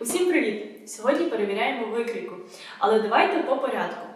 Усім привіт! Сьогодні перевіряємо викрійку. Але давайте по порядку.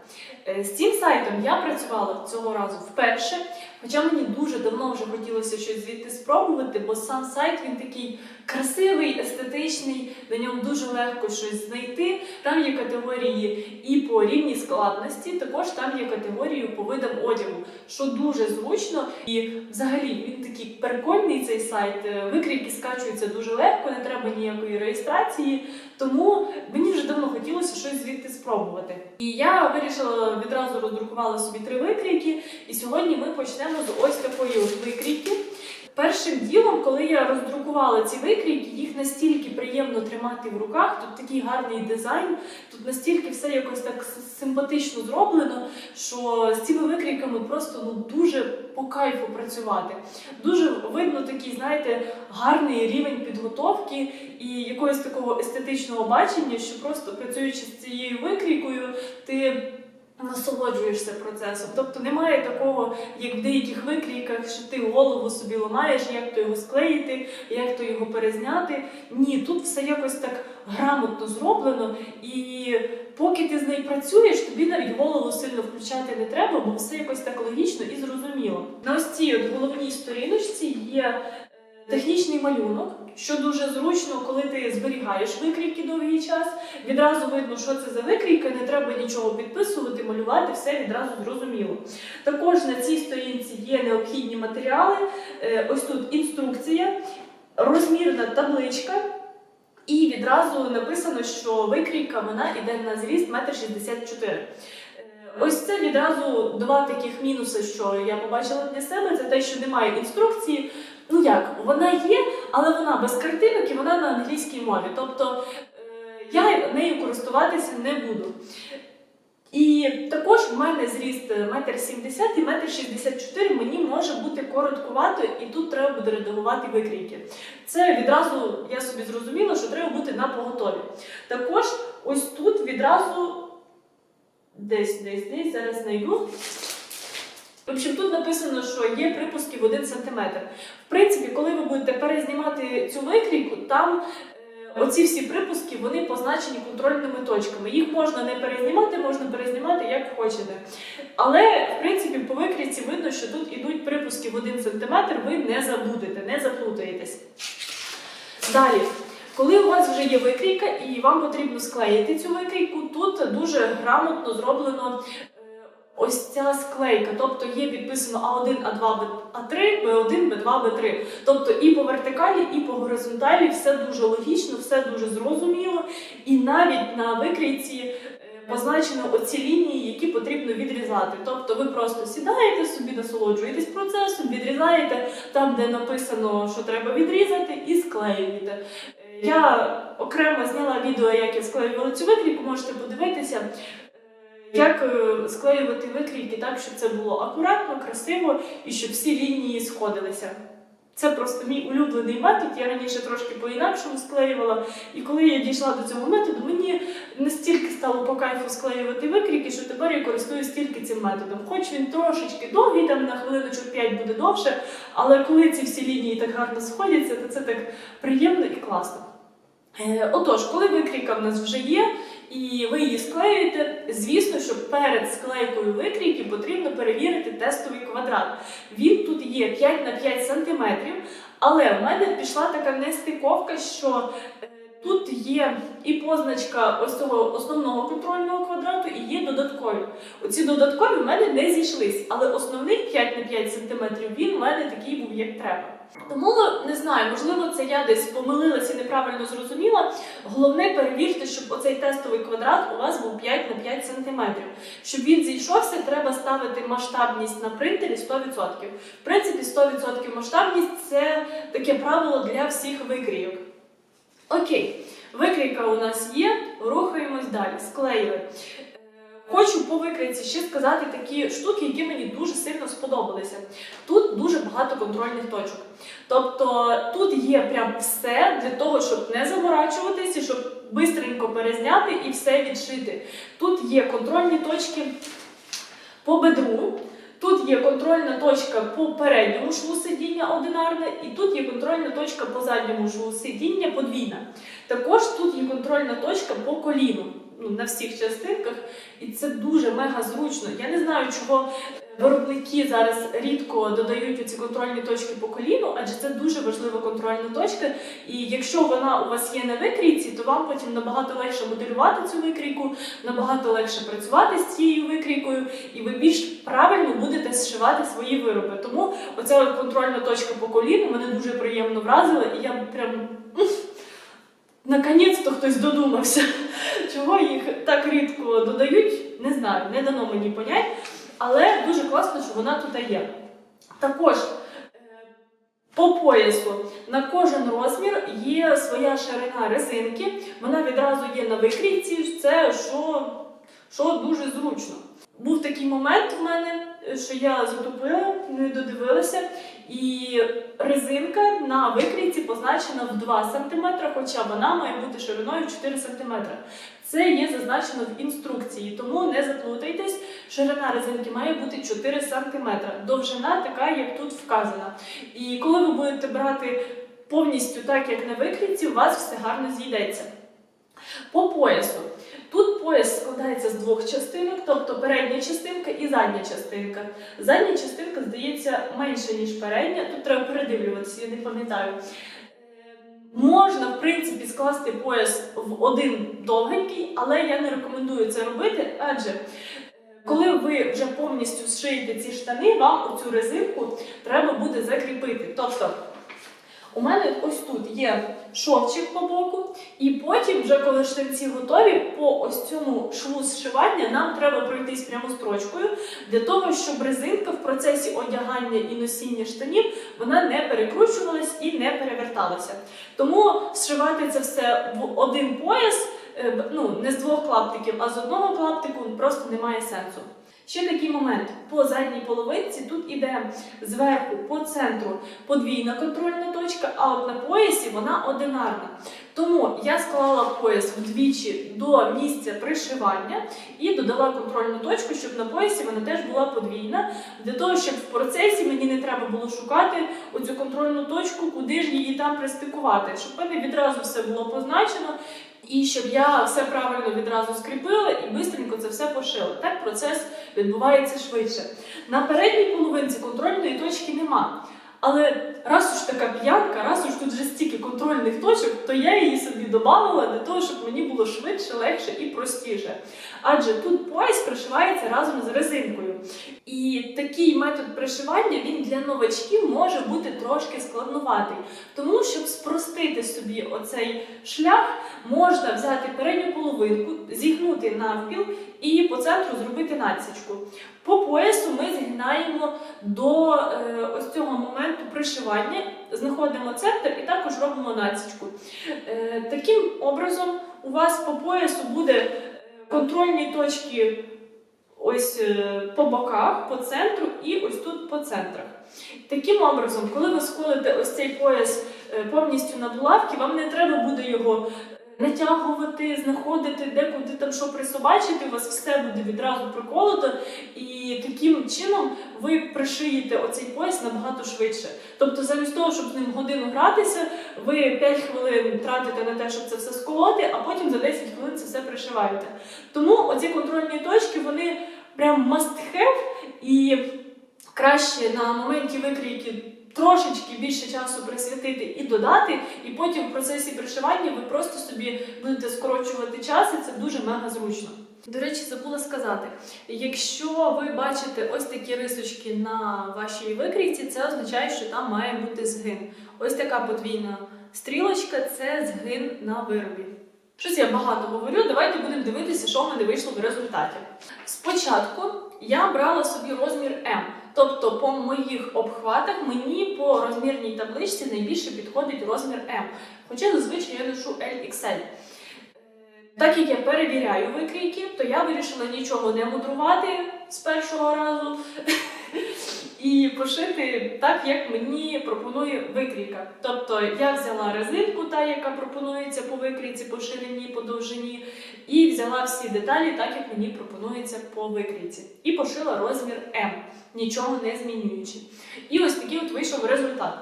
Е, З цим сайтом я працювала цього разу вперше, хоча мені дуже давно вже хотілося щось звідти спробувати, бо сам сайт він такий красивий, естетичний, на ньому дуже легко щось знайти. Там є категорії і по рівні складності, також там є категорії по видам одягу, що дуже зручно. І взагалі він такий прикольний цей сайт. Е, Викрійки скачуються дуже легко, не треба ніякої реєстрації. Тому мені вже давно хотілося щось звідти спробувати. І я вирішила відразу роздрукувала собі три викрійки. І сьогодні ми почнемо з ось такої викрійки. Першим ділом, коли я роздрукувала ці викрійки, їх настільки приємно тримати в руках. Тут такий гарний дизайн, тут настільки все якось так симпатично зроблено, що з цими викрійками просто ну дуже по кайфу працювати. Дуже видно такий, знаєте, гарний рівень підготовки і якогось такого естетичного бачення, що просто працюючи з цією викрійкою, ти насолоджуєшся процесом. Тобто немає такого, як в деяких викрійках, що ти голову собі ламаєш, як то його склеїти, як то його перезняти. Ні, тут все якось так грамотно зроблено, і поки ти з нею працюєш, тобі навіть голову сильно включати не треба, бо все якось так логічно і зрозуміло. На ось цій от головній сторіночці є технічний малюнок, що дуже зручно, коли ти зберігаєш викрійки довгий час. Відразу видно, що це за викрійка, не треба нічого підписувати, малювати, все відразу зрозуміло. Також на цій сторінці є необхідні матеріали. Е, Ось тут інструкція, розмірна табличка. І відразу написано, що викрійка вона йде на зріст 1,64 м. Ось це відразу два таких мінуси, що я побачила для себе. Це те, що немає інструкції. Ну як, вона є, але вона без картинок і вона на англійській мові. Тобто е, я нею користуватися не буду. І також в мене зріст 1,70 м і 1,64 м мені може бути короткувато, і тут треба буде редагувати викрійки. Це відразу я собі зрозуміла, що треба бути на поготові. Також ось тут відразу десь, десь, десь, зараз знайду. В общем, тут написано, що є припуски в 1 см. В принципі, коли ви будете перезнімати цю викрійку, там е, оці всі припуски вони позначені контрольними точками. Їх можна не перезнімати, можна перезнімати як хочете. Але, в принципі, по викрійці видно, що тут ідуть припуски в 1 см, ви не забудете, не заплутаєтесь. Далі. Коли у вас вже є викрійка і вам потрібно склеїти цю викрійку, тут дуже грамотно зроблено ось ця склейка. Тобто є підписано А1, А2, А3, Б1, Б2, Б3. Тобто і по вертикалі, і по горизонталі все дуже логічно, все дуже зрозуміло. І навіть на викрійці е, позначено оці лінії, які потрібно відрізати. Тобто ви просто сідаєте собі, насолоджуєтесь процесом, відрізаєте там, де написано, що треба відрізати, і склеюєте. Е, Я окремо зняла відео, як я склеювала цю викрійку, можете подивитися. Як е, склеювати викрійки так, щоб це було акуратно, красиво і щоб всі лінії сходилися. Це просто мій улюблений метод. Я раніше трошки по-інакшому склеювала. І коли я дійшла до цього методу, мені настільки стало по кайфу склеювати викрійки, що тепер я користуюсь тільки цим методом. Хоч він трошечки довгий, там на хвилиночок 5 буде довше, але коли ці всі лінії так гарно сходяться, то це так приємно і класно. Е, Отож, коли викрійка в нас вже є, і ви її склеюєте, звісно, що перед склейкою викрійки потрібно перевірити тестовий квадрат. Він тут є 5 на 5 см, але в мене пішла така нестиковка, що е, тут є і позначка ось цього основного контрольного квадрату, і є додаткові. Оці додаткові в мене не зійшлись, але основний 5 на 5 см він в мене такий був, як треба. Тому не знаю, можливо, це я десь помилилася і неправильно зрозуміла. Головне перевірте, щоб оцей тестовий квадрат у вас був 5 на 5 см. Щоб він зійшовся, треба ставити масштабність на принтері 100%. В принципі, 100% масштабність це таке правило для всіх викрійок. Окей, викрійка у нас є, рухаємось далі, склеїли. Хочу по викрійці ще сказати такі штуки, які мені дуже сильно сподобалися. Тут дуже багато контрольних точок. Тобто тут є прям все для того, щоб не заморачуватися, щоб швидко перезняти і все відшити. Тут є контрольні точки по бедру. Тут є контрольна точка по передньому шву сидіння одинарне, і тут є контрольна точка по задньому шву сидіння подвійна. Також тут є контрольна точка по коліну ну, на всіх частинках, і це дуже мега зручно. Я не знаю, чого виробники зараз рідко додають ці контрольні точки по коліну, адже це дуже важлива контрольна точка. І якщо вона у вас є на викрійці, то вам потім набагато легше моделювати цю викрійку, набагато легше працювати з цією викрійкою, і ви більш правильно будете зшивати свої вироби. Тому оця контрольна точка по коліну мене дуже приємно вразила, і я прям. Наконець-то хтось додумався. Чого їх так рідко додають, не знаю, не дано мені понять. Але дуже класно, що вона тут є. Також е, по поясу на кожен розмір є своя ширина резинки. Вона відразу є на викрійці. Це що, що дуже зручно. Був такий момент в мене, що я затупила, не додивилася, і резинка на викрійці позначена в 2 см, хоча вона має бути шириною 4 см. Це є зазначено в інструкції, тому не заплутайтесь. Ширина резинки має бути 4 см. Довжина така, як тут вказана. І коли ви будете брати повністю так, як на викрійці, у вас все гарно зійдеться. По поясу. Тут пояс складається з двох частинок, тобто передня частинка і задня частинка. Задня частинка здається менша, ніж передня. Тут треба передивлюватися, я не пам'ятаю. Е, Можна, в принципі, скласти пояс в один довгенький, але я не рекомендую це робити, адже е, коли ви вже повністю зшиєте ці штани, вам оцю резинку треба буде закріпити. Тобто, у мене ось тут є шовчик по боку, і потім, вже коли штанці готові, по ось цьому шву зшивання нам треба пройтись прямо строчкою для того, щоб резинка в процесі одягання і носіння штанів вона не перекручувалась і не переверталася. Тому зшивати це все в один пояс, е, ну не з двох клаптиків, а з одного клаптику просто немає сенсу. Ще такий момент по задній половинці тут іде зверху по центру подвійна контрольна точка, а от на поясі вона одинарна. Тому я склала пояс вдвічі до місця пришивання і додала контрольну точку, щоб на поясі вона теж була подвійна, для того, щоб в процесі мені не треба було шукати оцю контрольну точку, куди ж її там пристикувати, щоб в мене відразу все було позначено. І щоб я все правильно відразу скріпила і швидко це все пошила. Так процес відбувається швидше. На передній половинці контрольної точки нема. Але раз уж така п'янка, раз уж тут вже стільки контрольних точок, то я її собі додавала для того, щоб мені було швидше, легше і простіше. Адже тут пояс пришивається разом з резинкою. І такий метод пришивання він для новачків може бути трошки складнуватий. Тому, щоб спростити собі оцей шлях, можна взяти передню половинку, зігнути навпіл і по центру зробити насічку. По поясу ми згинаємо до е, ось цього моменту пришивання, знаходимо центр і також робимо насічку. Е, таким образом, у вас по поясу буде е, контрольні точки ось е, по боках, по центру і ось тут по центрах. Таким образом, коли ви сколите ось цей пояс повністю на булавки, вам не треба буде його натягувати, знаходити, де куди там що присобачити, у вас все буде відразу приколото, і таким чином ви пришиєте оцей пояс набагато швидше. Тобто, замість того, щоб з ним годину гратися, ви 5 хвилин тратите на те, щоб це все сколоти, а потім за 10 хвилин це все пришиваєте. Тому оці контрольні точки вони прям must have, і краще на моменті викрійки трошечки більше часу присвятити і додати, і потім в процесі пришивання ви просто собі будете скорочувати час, і це дуже мега зручно. До речі, забула сказати, якщо ви бачите ось такі рисочки на вашій викрійці, це означає, що там має бути згин. Ось така подвійна стрілочка це згин на виробі. Щось я багато говорю, давайте будемо дивитися, що в мене вийшло в результаті. Спочатку я брала собі розмір М, тобто по моїх обхватах мені по розмірній табличці найбільше підходить розмір М. Хоча зазвичай я ношу LXL. Так як я перевіряю викрійки, то я вирішила нічого не мудрувати з першого разу. І пошити так, як мені пропонує викрійка. Тобто я взяла резинку, та яка пропонується по викрійці, по ширині, по довжині, і взяла всі деталі, так як мені пропонується по викрійці. І пошила розмір М, нічого не змінюючи. І ось такий от вийшов результат.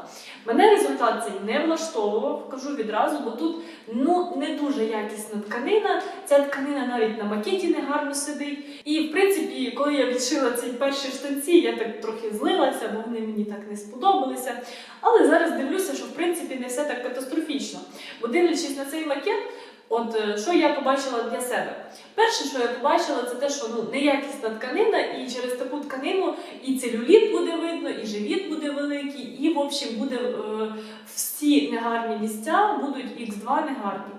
Мене результат цей не влаштовував, кажу відразу, бо тут ну не дуже якісна тканина. Ця тканина навіть на макеті не гарно сидить. І в принципі, коли я відшила ці перші штанці, я так трохи злилася, бо вони мені так не сподобалися. Але зараз дивлюся, що в принципі не все так катастрофічно. Бо дивлячись на цей макет, от е, що я побачила для себе? Перше, що я побачила, це те, що ну неякісна тканина, і через таку тканину і целюліт буде видно, і живіт буде великий, і в общем буде е, всі негарні місця будуть Х2 негарні.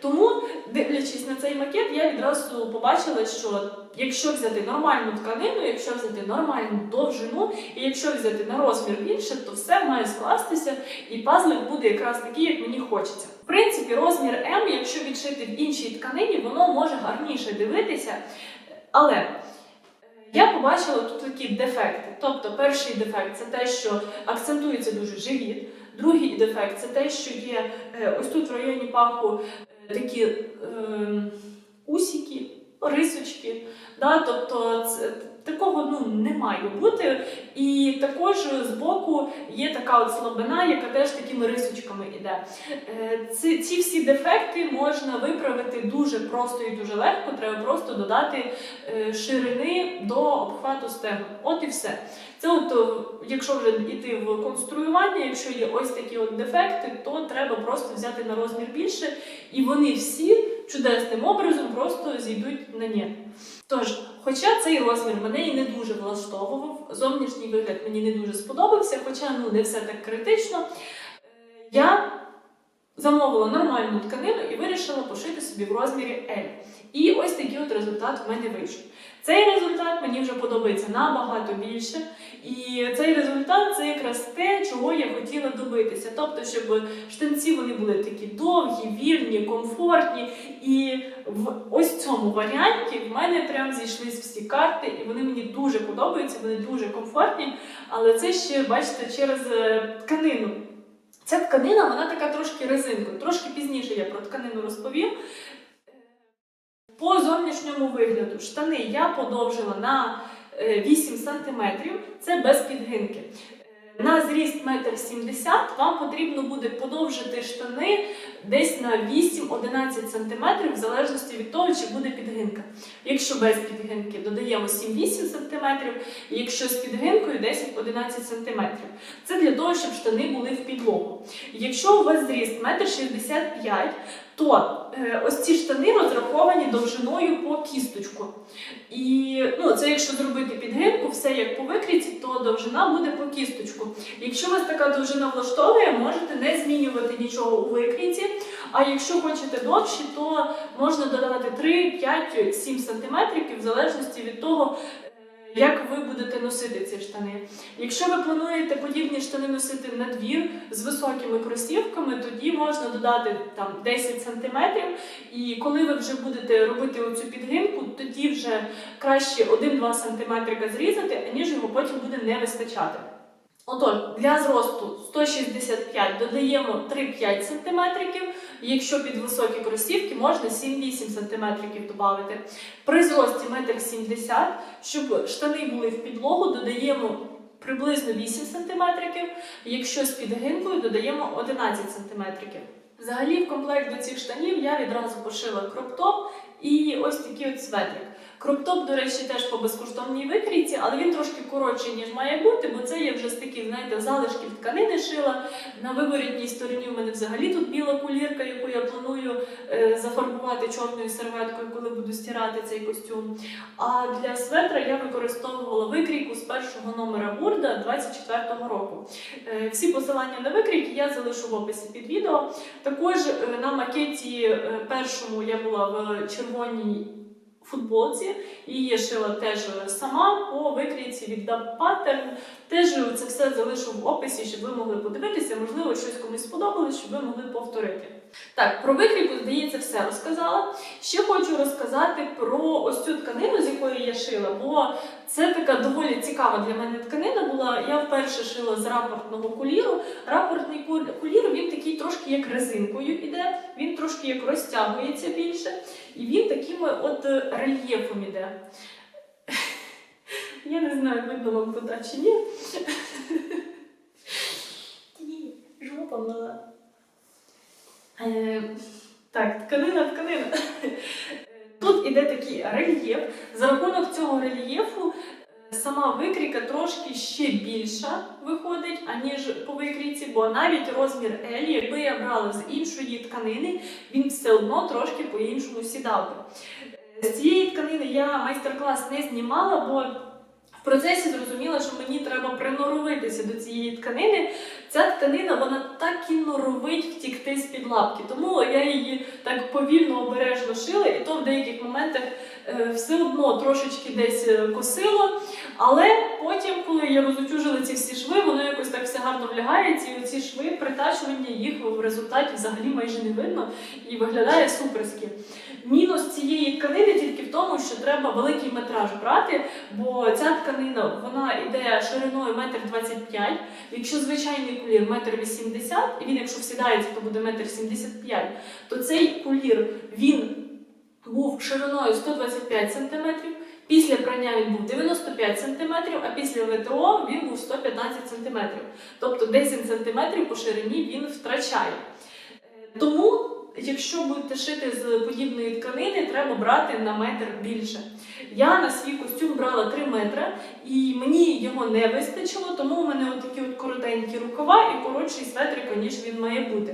Тому, дивлячись на цей макет, я відразу побачила, що якщо взяти нормальну тканину, якщо взяти нормальну довжину, і якщо взяти на розмір більше, то все має скластися, і пазлик буде якраз такий, як мені хочеться. В принципі, розмір М, якщо відшити в іншій тканині, воно може гарніше дивитися. Але е, я побачила тут такі дефекти. Тобто, перший дефект це те, що акцентується дуже живіт. Другий дефект це те, що є е, ось тут в районі паху е, такі е, усіки, рисочки. Да? Тобто це, такого ну, не має бути. І також збоку є така от слабина, яка теж такими рисочками йде. Е, Ці, ці всі дефекти можна виправити дуже просто і дуже легко. Треба просто додати е, ширини до обхвату стегу. От і все. Це от, якщо вже йти в конструювання, якщо є ось такі от дефекти, то треба просто взяти на розмір більше, і вони всі чудесним образом просто зійдуть на ні. Тож, хоча цей розмір мене і не дуже влаштовував, зовнішній вигляд мені не дуже сподобався, хоча ну не все так критично, е, я замовила нормальну тканину і вирішила пошити собі в розмірі L. І ось такий от результат в мене вийшов. Цей результат мені вже подобається набагато більше. І цей результат це якраз те, чого я хотіла добитися. Тобто, щоб штанці вони були такі довгі, вільні, комфортні. І в ось цьому варіанті в мене прям зійшлись всі карти, і вони мені дуже подобаються, вони дуже комфортні. Але це ще, бачите, через е, тканину. Ця тканина, вона така трошки резинкою. Трошки пізніше я про тканину розповім. По зовнішньому вигляду штани я подовжила на е, 8 см, це без підгинки. На зріст 1,70 м вам потрібно буде подовжити штани десь на 8-11 см, в залежності від того, чи буде підгинка. Якщо без підгинки додаємо 7-8 см, якщо з підгинкою 10-11 см. Це для того, щоб штани були в підлогу. Якщо у вас зріст 1,65 м, то е, ось ці штани розраховані довжиною по кісточку. І ну, це якщо зробити підгинку, все як по викрійці, то довжина буде по кісточку. Якщо вас така довжина влаштовує, можете не змінювати нічого у викрійці. А якщо хочете довші, то можна додати 3, 5, 7 см в залежності від того, як ви будете носити ці штани. Якщо ви плануєте подібні штани носити на двір з високими кросівками, тоді можна додати там 10 см. І коли ви вже будете робити оцю підгинку, тоді вже краще 1-2 см зрізати, аніж його потім буде не вистачати. Отож, для зросту 165 додаємо 3-5 см, якщо під високі кросівки, можна 7-8 см додати. При зрості 1,70 м, щоб штани були в підлогу, додаємо приблизно 8 см, якщо з підгинкою додаємо 11 см. Взагалі, в комплект до цих штанів я відразу пошила кроптоп і ось такий от светрик. Кроптоп, до речі, теж по безкоштовній викрійці, але він трошки коротший, ніж має бути, бо це я вже з таких, знаєте, залишків тканини шила. На виворітній стороні в мене взагалі тут біла кулірка, яку я планую е, зафарбувати чорною серветкою, коли буду стирати цей костюм. А для светра я використовувала викрійку з першого номера бурда 24-го року. Е, всі посилання на викрійки я залишу в описі під відео. Також е, на макеті е, першому я була в червоній футболці. Її шила теж сама по викрійці від Dub. Теж це все залишу в описі, щоб ви могли подивитися. Можливо, щось комусь сподобалось, щоб ви могли повторити. Так, про викрійку, здається, все розказала. Ще хочу розказати про ось цю тканину, з якої я шила, бо це така доволі цікава для мене тканина була. Я вперше шила з рапортного куліру. Рапортний кулір він такий трошки як резинкою іде, він трошки як розтягується більше, і він таким от рельєфом іде. Я не знаю, видно вам туди чи ні. Жопа мала. Е, Так, тканина, тканина. Тут іде такий рельєф. За рахунок цього рельєфу е, сама викрійка трошки ще більша виходить, аніж по викрійці, бо навіть розмір L, якби я брала з іншої тканини, він все одно трошки по-іншому сідав би. Е, З цієї тканини я майстер-клас не знімала, бо в процесі зрозуміла, що мені треба приноровитися до цієї тканини. Ця тканина вона так і норовить втікти з-під лапки. Тому я її так повільно обережно шила, і то в деяких моментах е, все одно трошечки десь е, косило. Але потім, коли я розутюжила ці всі шви, воно якось так все гарно влягається, і оці шви, притачування їх в результаті взагалі майже не видно і виглядає суперськи. Мінус цієї тканини тільки в тому, що треба великий метраж брати, бо ця тканина вона йде шириною 1,25 м. Якщо звичайний кулір 1,80 м, і він, якщо всідається, то буде 1,75 м, то цей кулір він був шириною 125 см. Після прання він був 95 см, а після ВТО він був 115 см. Тобто 10 см по ширині він втрачає. Е, Тому, якщо будете шити з подібної тканини, треба брати на метр більше. Я на свій костюм брала 3 метри, і мені його не вистачило, тому у мене такі от коротенькі рукава і коротший светрик, ніж він має бути.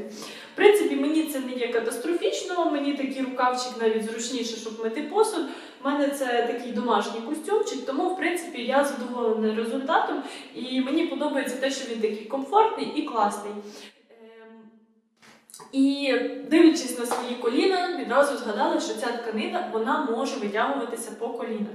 В принципі, мені це не є катастрофічно, мені такий рукавчик навіть зручніше, щоб мити посуд. У мене це такий домашній костюмчик, тому в принципі я задоволена результатом, і мені подобається те, що він такий комфортний і класний. І дивлячись на свої коліна, відразу згадала, що ця тканина вона може витягуватися по колінах.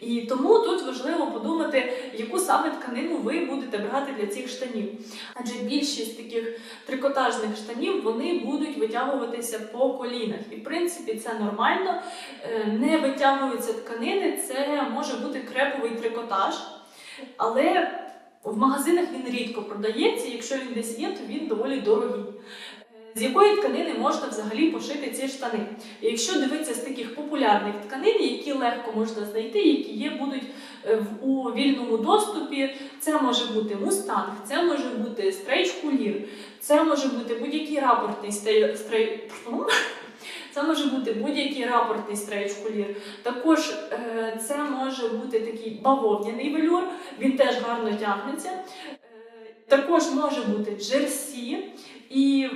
І тому тут важливо подумати, яку саме тканину ви будете брати для цих штанів. Адже більшість таких трикотажних штанів вони будуть витягуватися по колінах. І в принципі це нормально. Е, Не витягуються тканини, це може бути креповий трикотаж, але в магазинах він рідко продається. Якщо він десь є, то він доволі дорогий. З якої тканини можна взагалі пошити ці штани? І якщо дивитися з таких популярних тканин, які легко можна знайти, які є, будуть е, у вільному доступі, це може бути мустанг, це може бути стрейч-кулір, це може бути будь-який рапортний стрей... стрей... Це може бути будь-який рапортний стрейч-кулір. Також е, це може бути такий бавовняний велюр, він теж гарно тягнеться. Е, також може бути джерсі і,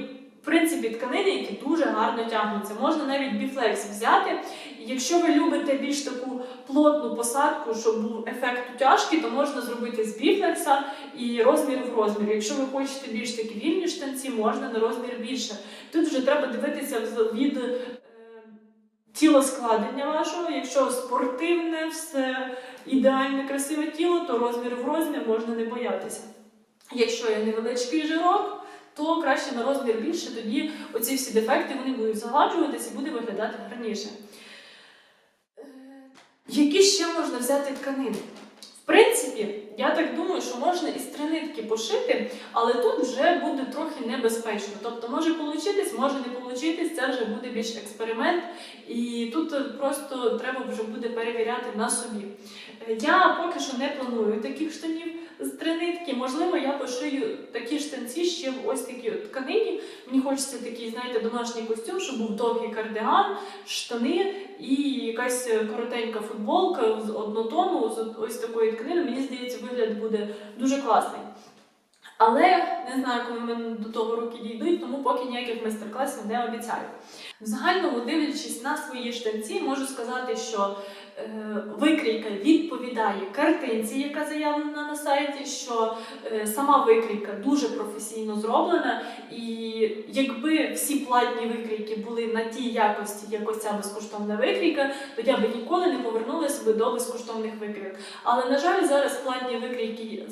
принципі, тканини, які дуже гарно тягнуться. Можна навіть біфлекс взяти. Якщо ви любите більш таку плотну посадку, щоб був ефект утяжки, то можна зробити з біфлекса і розмір в розмір. Якщо ви хочете більш такі вільні штанці, можна на розмір більше. Тут вже треба дивитися від е, тілоскладення вашого. Якщо спортивне, все ідеальне, красиве тіло, то розмір в розмір можна не боятися. Якщо є невеличкий жирок, то краще на розмір більше, тоді оці всі дефекти вони будуть загладжуватися і буде виглядати гарніше. Е, Які ще можна взяти тканини? В принципі, я так думаю, що можна із три нитки пошити, але тут вже буде трохи небезпечно. Тобто може получитись, може не получитись, це вже буде більш експеримент, і тут просто треба вже буде перевіряти на собі. Е, Я поки що не планую таких штанів з. Можливо, я пошию такі штанці ще в ось такій от тканині. Мені хочеться такий, знаєте, домашній костюм, щоб був довгий кардиган, штани і якась коротенька футболка з однотону, з ось такої тканини. Мені здається, вигляд буде дуже класний. Але не знаю, коли в мене до того роки дійдуть, тому поки ніяких майстер-класів не обіцяю. В загальному, дивлячись на свої штанці, можу сказати, що викрійка відповідає картинці, яка заявлена на сайті, що е, сама викрійка дуже професійно зроблена, і якби всі платні викрійки були на тій якості, як ось ця безкоштовна викрійка, то я би ніколи не повернулася до безкоштовних викрійок. Але на жаль, зараз платні викрійки.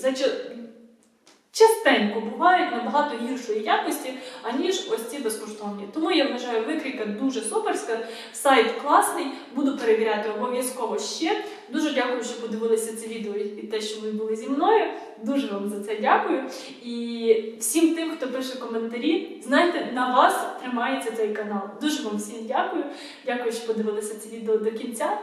Частенько бувають набагато гіршої якості, аніж ось ці безкоштовні. Тому я вважаю викрійка дуже суперська, сайт класний, буду перевіряти обов'язково ще. Дуже дякую, що подивилися це відео і те, що ви були зі мною. Дуже вам за це дякую. І всім тим, хто пише коментарі, знайте, на вас тримається цей канал. Дуже вам всім дякую. Дякую, що подивилися це відео до кінця.